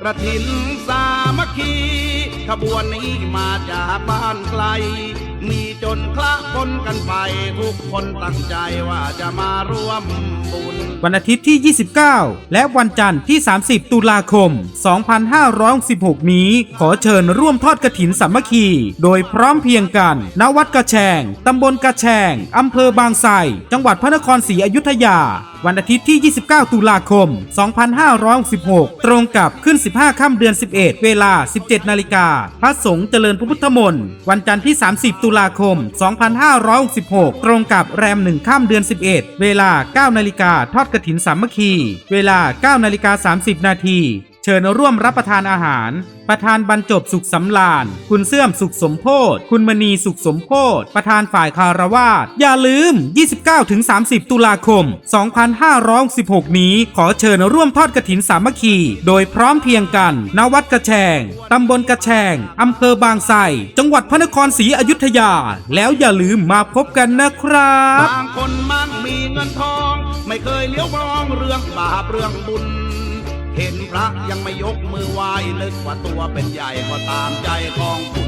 กระถินสามัคคี ขบวนนี้มาจากบ้านไกล มีจนคละปนกันไปทุกคนตั้งใจว่าจะมาร่วมบุญ วันอาทิตย์ที่ 29 และวันจันทร์ที่ 30 ตุลาคม 2516 นี้ ขอเชิญร่วมทอดกระถินสามัคคี โดยพร้อมเพียงกันณวัดกระแชง ตำบลกระแชง อำเภอบางไทรจังหวัดพระนครศรีอยุธยา วันอาทิตย์ที่ 29 ตุลาคม 2516 ตรงกับขึ้น 15 ค่ำเดือน 11 เวลา 17 นาฬิกา พระสงฆ์เจริญพระพุทธมนต์ วันจันทร์ที่ 30 ตุลาคม 2566 ตรงกับแรม1ค่ำเดือน 11 เวลา 9 นาฬิกาทอดกระถินสามัคคี เวลา 9 นาฬิกา 30 นาที เชิญร่วมรับประทานอาหาร ประธานบรรจบสุขสำราญคุณเสื่อมสุขสมโพธคุณมณีสุขสมโพธประธานฝ่ายคารวาสอย่าลืม 29-30 ตุลาคม 2516 นี้ขอเชิญร่วมทอดกระถินสามัคคี โดยพร้อมเพียงกัน ณ วัดกระแชง ตำบลกระแชง อำเภอบางไทร จังหวัดพระนครศรีอยุธยา แล้วอย่าลืมมาพบกันนะครับบางคนมั่งมีเงินทอง ไม่เคยเลี้ยวมองเรื่องบาปเรื่องบุญ เห็นพระยังไม่ยกมือไหว้นึกว่าตัวเป็นใหญ่ก็ตามใจของกู